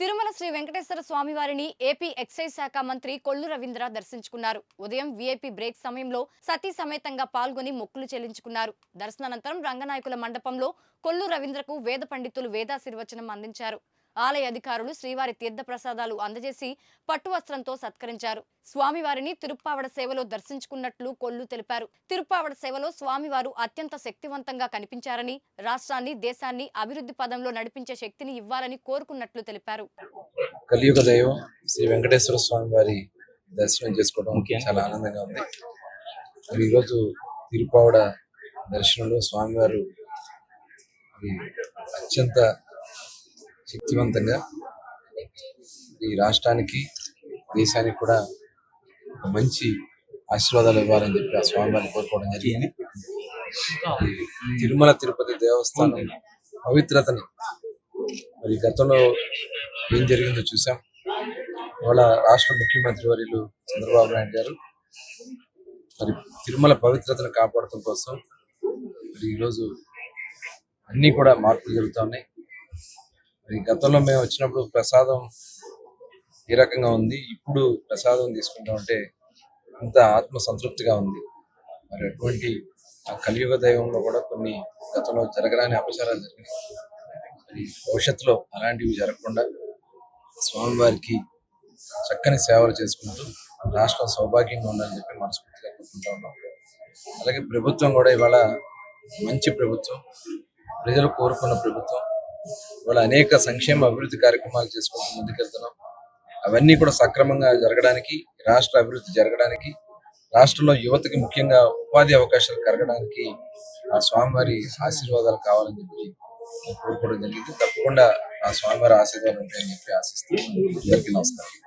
తిరుమల శ్రీ వెంకటేశ్వర స్వామివారిని AP excise శాఖ మంత్రి కొల్లు రవీంద్ర దర్శించుకున్నారు. ఉదయం వీఐపీ బ్రేక్ సమయంలో సతీ సమేతంగా పాల్గొని మొక్కులు చెల్లించుకున్నారు. దర్శనానంతరం రంగనాయకుల మండపంలో కొల్లు రవీంద్రకు వేద పండితులు వేదాశీర్వచనం అందించారు. ఆలయ అధికారులు శ్రీవారి తీర్థ ప్రసాదాలు అందజేసి పట్టు వస్త్రంతో సత్కరించారు. స్వామివారిని తిరుప్పావడ సేవలో దర్శించుకున్నట్లు కొల్లు తెలిపారు. తిరుప్పావడ సేవలో స్వామివారు అత్యంత శక్తివంతంగా కనిపించారని రాష్ట్రాన్ని దేశాన్ని అభివృద్ధి పదంలో నడిపించే శక్తిని ఇవ్వాలని కోరుకున్నట్లు తెలిపారు. కలియుగ దైవం శ్రీ వెంకటేశ్వర స్వామి వారి దర్శనం చేసుకోవడం. చాలా ఆనందంగా ఉంది. ఈరోజు తిరుపావడ దర్శనంలో స్వామివారు అత్యంత శక్తివంతంగా ఈ రాష్ట్రానికి దేశానికి కూడా ఒక మంచి ఆశీర్వాదాలు ఇవ్వాలని చెప్పి ఆ స్వామివారిని కోరుకోవడం జరిగింది. తిరుమల తిరుపతి దేవస్థానం పవిత్రతని మరి గతంలో ఏం జరిగిందో చూసాం ఇవాళ రాష్ట్ర ముఖ్యమంత్రి వర్యులు చంద్రబాబు నాయుడు గారు మరి తిరుమల పవిత్రతను కాపాడటం కోసం మరి ఈరోజు అన్నీ కూడా మార్పులు జరుగుతూ ఉన్నాయి. మరి గతంలో మేము వచ్చినప్పుడు ప్రసాదం ఏ రకంగా ఉంది. ఇప్పుడు ప్రసాదం తీసుకుంటా ఉంటే అంత ఆత్మ సంతృప్తిగా ఉంది. మరి అటువంటి ఆ కలియుగ దైవంలో కూడా కొన్ని గతంలో జరగరాని అపచారాలు జరిగినాయి. మరి భవిష్యత్తులో అలాంటివి జరగకుండా స్వామివారికి చక్కని సేవలు చేసుకుంటూ రాష్ట్రం సౌభాగ్యంగా ఉండాలని చెప్పి మనస్ఫూర్తిగా కోరుకుంటా ఉన్నాం. అలాగే ప్రభుత్వం కూడా ఇవాళ మంచి ప్రభుత్వం. ప్రజలు కోరుకున్న ప్రభుత్వం. ఇవాళ అనేక సంక్షేమ అభివృద్ధి కార్యక్రమాలు చేసుకుంటూ ముందుకెళ్తున్నాం. అవన్నీ కూడా సక్రమంగా జరగడానికి రాష్ట్ర అభివృద్ధి జరగడానికి రాష్ట్రంలో యువతకి ముఖ్యంగా ఉపాధి అవకాశాలు కలగడానికి ఆ స్వామివారి ఆశీర్వాదాలు కావాలని చెప్పి కోరుకోవడం జరిగింది. తప్పకుండా ఆ స్వామివారి ఆశీర్వాదాలు ఉంటాయని చెప్పి ఆశిస్తూ అందరికీ నమస్కారం.